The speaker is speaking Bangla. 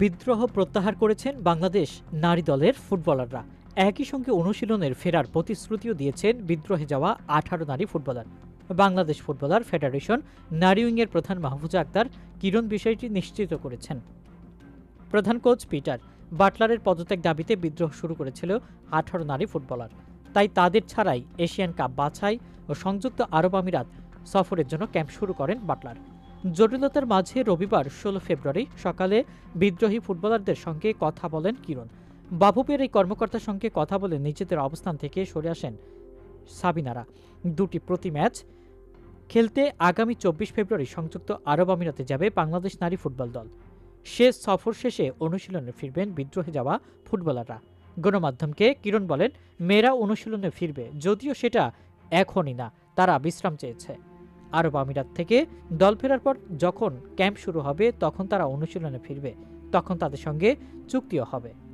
বিদ্রোহ প্রত্যাহার করেছেন বাংলাদেশ নারী দলের ফুটবলাররা। একই সঙ্গে অনুশীলনের ফেরার প্রতিশ্রুতিও দিয়েছেন বিদ্রোহে যাওয়া আঠারো নারী ফুটবলার। বাংলাদেশ ফুটবলার ফেডারেশন নারী উইংয়ের প্রধান মাহফুজা আক্তার কিরণ বিষয়টি নিশ্চিত করেছেন। প্রধান কোচ পিটার, বাটলারের পদত্যাগ দাবিতে বিদ্রোহ শুরু করেছিল আঠারো নারী ফুটবলার। তাই তাদের ছাড়াই এশিয়ান কাপ বাছাই ও সংযুক্ত আরব আমিরাত সফরের জন্য ক্যাম্প শুরু করেন বাটলার। জটিলতার মাঝে রবিবার ষোলো ফেব্রুয়ারি সকালে বিদ্রোহী ফুটবলারদের সঙ্গে কথা বলেন কিরণ। বাফুপের এই কর্মকর্তার সঙ্গে কথা বলে নিজেদের অবস্থান থেকে সরে আসেন সাবিনারা। দুটি প্রতি ম্যাচ খেলতে আগামী চব্বিশ ফেব্রুয়ারি সংযুক্ত আরব আমিরাতে যাবে বাংলাদেশ নারী ফুটবল দল। শেষ সফর শেষে অনুশীলনে ফিরবেন বিদ্রোহে যাওয়া ফুটবলাররা। গণমাধ্যমকে কিরণ বলেন, মেয়েরা অনুশীলনে ফিরবে, যদিও সেটা এখনই না, তারা বিশ্রাম চেয়েছে। আরব আমিরাত থেকে দল ফেরার পর যখন ক্যাম্প শুরু হবে, তখন তারা অনুশীলনে ফিরবে। তখন তাদের সঙ্গে চুক্তিও হবে।